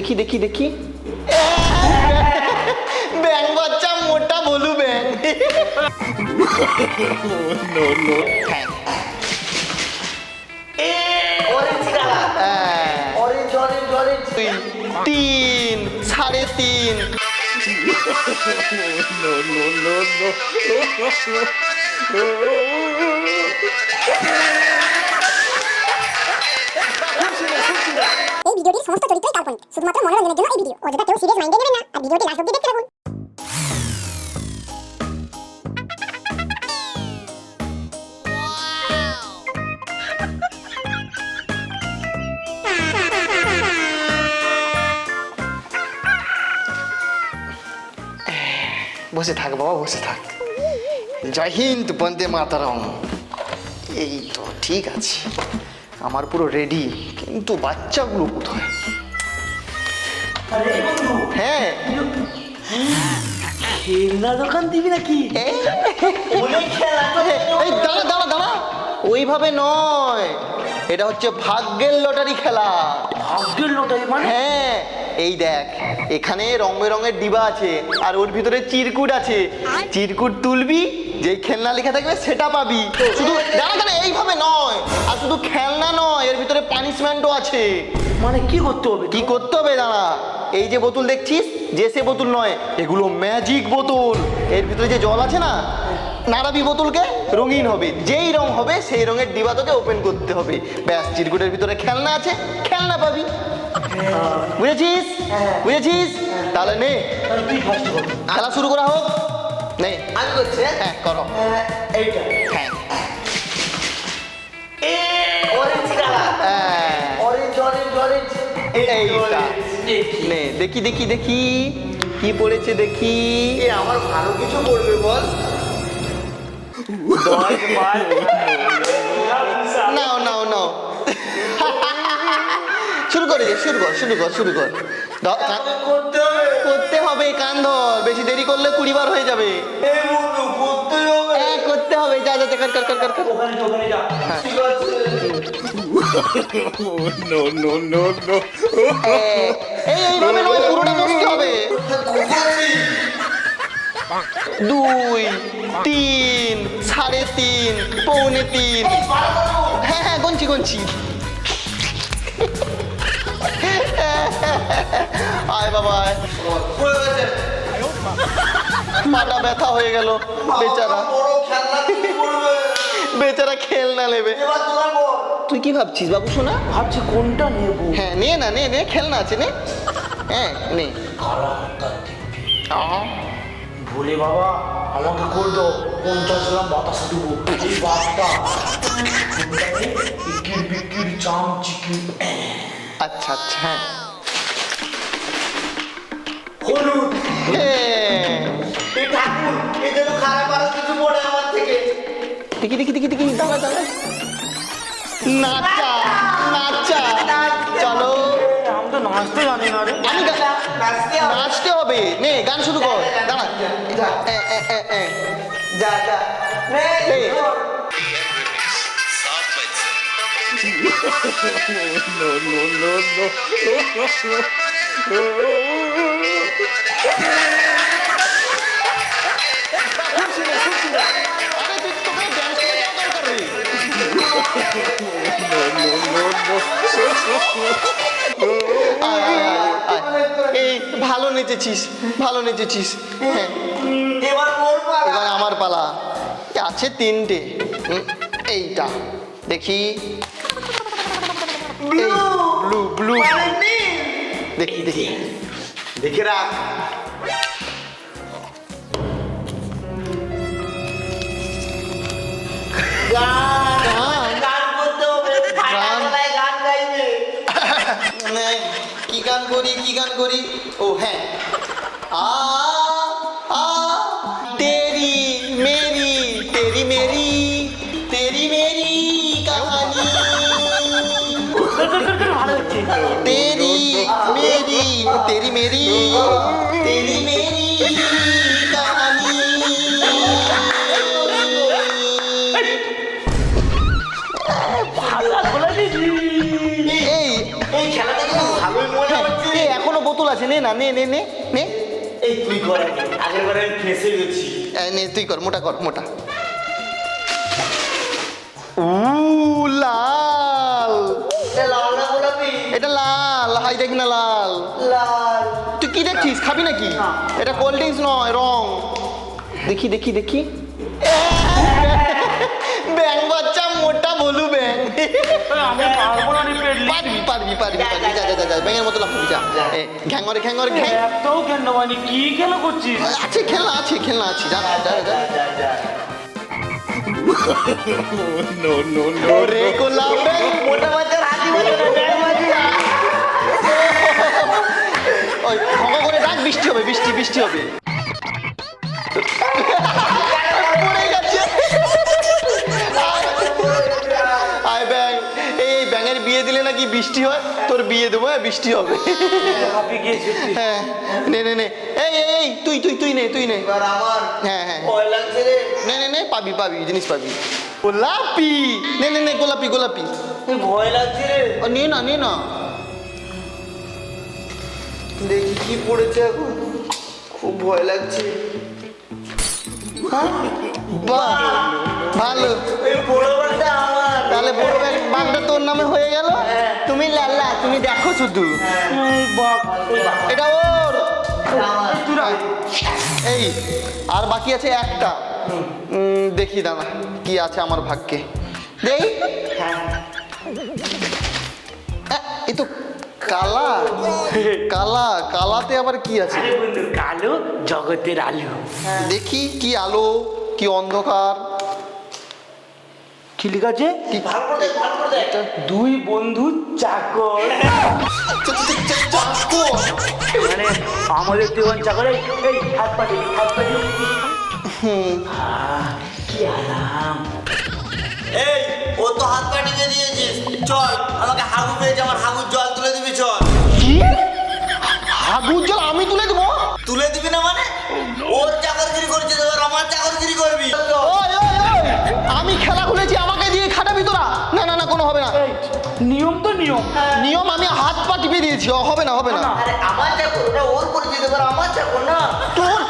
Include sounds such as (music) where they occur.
দেখি দেখি দেখি। (laughs) ব্যাং বাচ্চা মোটা বলু ব্যাং। হ্যাঁ। তিন সাড়ে তিন। এই (laughs) ভিডিওটির সমস্ত চরিত্রই কাল্পনিক। শুধুমাত্র মনোরঞ্জনের জন্য এই ভিডিও অযথা কেউ সিরিয়াস মাইন্ডে নেবেন না, আর ভিডিওটি লাস্ট অব্দি দেখতে থাকুন। বসে থাক বাবা, বসে থাক। জয় হিন্দ, বন্দে মাতারাম। এই তো, ঠিক আছে। আমার পুরো রেডি কিন্তু বাচ্চাগুলো কোথায়? হ্যাঁ। খেলনা দোকান দিবি নাকি? এই দাঁড়া দাঁড়া দাঁড়া। ওইভাবে নয়। এটা হচ্ছে ভাগ্যের লটারি খেলা। ভাগ্যের লোটাই মানে? হ্যাঁ এই দেখ এখানে রং বেরঙের ডিবা আছে আর ওর ভিতরে চিরকুট আছে। চিরকুট তুলবি যেই খেলনা লেখা থাকবে সেটা পাবি। শুধু দাঁড়া দাঁড়া এইভাবে নয়। আর শুধু খেলনা নয় এর ভিতরে পানিশমেন্টও আছে। মানে কি করতে হবে কি করতে হবে দাঁড়া? এই যে বোতল দেখছিস যে সে বোতল নয় এগুলো ম্যাজিক বোতল। এর ভিতরে যে জল আছে না নাড়াবি বোতলকে রঙিন হবে। যেই রং হবে সেই রঙের ডিবা তোকে ওপেন করতে হবে। ব্যাস চিরকুটের ভিতরে খেলনা আছে খেলনা পাবি। বুঝেছিস? বুঝেছিস? তাহলে নে। খেলা শুরু করা হোক। নে। আমি করছি হ্যাঁ? করো। এইটা। হ্যাঁ। কালার হ্যাঁ। এইটা। নে দেখি দেখি দেখি। কি পড়েছে দেখি। আমার ভালো কিছু করবে বল। (laughs) নাও নাও নাও। (laughs) শুরু করে দে শুরু কর শুরু কর শুরু কর। করতে হবে। করতে হবে কান ধর। বেশি দেরি করলে কুড়ি বার হয়ে যাবে। এই বন্ধু করতে হবে। হ্যাঁ করতে হবে। যা যা যা, কর কর কর কর কর। ওখানে যা, ওখানে যা। ঠিক আছে। (laughs) এ- এই এইভাবে নয় পুরোটা বসতে হবে। দুই তিন সাড়ে তিন পৌনে তিন। হ্যাঁ হ্যাঁ গঞ্চি গঞ্চি আয় বাবা। মাথা ব্যথা হয়ে গেল বেচারা। বেচারা খেলনা নেবে। তুই কি ভাবছিস বাবু শোনা ভাবছি কোনটা নেব? হ্যাঁ নে না নে নে খেলনা আছে নে। হ্যাঁ নে। ভোলে বাবা আমাকে করে দাও পঞ্চাশ গ্রাম বাতাসা দেবো। এই বার্তা ইকির বিকির চাম চিকির। আচ্ছা আচ্ছা হ্যাঁ। হলুদ। এই ঠাকুর যেন খারাপ আরও কিছু পড়ে আমার থেকে। দেখি দেখি দেখি দেখি। দাঁড়া দাঁড়া নাচা নাচা। চলো। আমি তো নাচতে জানি না রে। আমি নাচতে নাচতে হবে নে গান শুরু কর দাঁড়া এ, এ, এ, এ। যা যা নে এই। আরে তুই তোকে dance করে যাওয়া দরকার নেই। আয়, ভালো নেচেছিস ভালো নেচেছিস। হ্যাঁ। এবার এবার আমার পালা। আছে তিনটে। এইটা। দেখি। ব্লু। ব্লু মানে দেখি দেখি। দেখে রাখ। গান। গান গান করতে হবে। গান? গাইবে। মানে কি গান করি কি গান করি ও হ্যাঁ আ আ তেরি মেরি তেরি মেরি তেরি মেরি কাহানি তেরি মেরি তেরি মেরি আছে নে না নে নে নে নে। এই তুই কর আগে আগের বারে আমি ফেঁসে গেছি। এই নে তুই কর মোটা কর মোটা। উ লাল। এটা লাল হাই দেখ না লাল। লাল। তুই কি দেখছিস খাবি নাকি? এটা কোল্ড ড্রিঙ্কস নয় রং। দেখি দেখি দেখি। ব্যাং বাচ্চা মোটা বলু ব্যাং পারব পারবি পারবি যা যা ব্যাঙের মতো লাফাবি যা এ, ঘ্যাঙরে ঘ্যাঙরে ঘ্যাং এতও কেন মানে কি খেলা করছিস? আছে খেলনা আছে খেলনা আছে। যা যা যা যা। যা ওরে গোলাপ ব্যাং মোটা বাচ্চার হাতি বলে না ব্যাং বাজি। ওই খঙ্গ করে ডাক বৃষ্টি হবে বৃষ্টি বৃষ্টি হবে। বিয়ে দিলে নাকি বৃষ্টি হয়? তোর বিয়ে দেবো হ্যাঁ বৃষ্টি হবে। হ্যাঁ নে নে নে। এই এই, এই তুই তুই তুই নে তুই নে। আমার হ্যাঁ হ্যাঁ। নে নে নে পাবি পাবি জিনিস পাবি। গোলাপি! নে নে নে গোলাপি গোলাপি। ভয় লাগছে রে ও, নে না নে না। দেখি কি পড়েছে এখন। খুব ভয় লাগছে। বাহ ভালো। নামে হয়ে গেল। হ্যাঁ। তুমি লাল্লা তুমি দেখো শুধু। এই বাপ এটা ওর। এই আর বাকি আছে একটা। দেখি দাদা কি আছে আমার ভাগ্যে। দেই। হ্যাঁ। আহ, তো কালা। কালা কালাতে আবার কি আছে? কালো জগতের আলো। দেখি কি আলো কি অন্ধকার। কি লেখা আছে দুই বন্ধু চাকর। মানে আমাদের জীবন চাকর এই হাত পাটি হাত পাটি কি আরাম। এই ও তো হাত পা টিপে দিয়েছিস চল আমাকে হাগু পেয়েছে আমার হাগুর জল তুলে দিবি চল। কি? হাগুর জল? নিয়ম তো নিয়ম। নিয়ম আমি হাত পা টিপে দিয়েছি হবে না হবে না। আরে আমার চাকর ওটা ওর পরিচিত আমার চাকর না তোর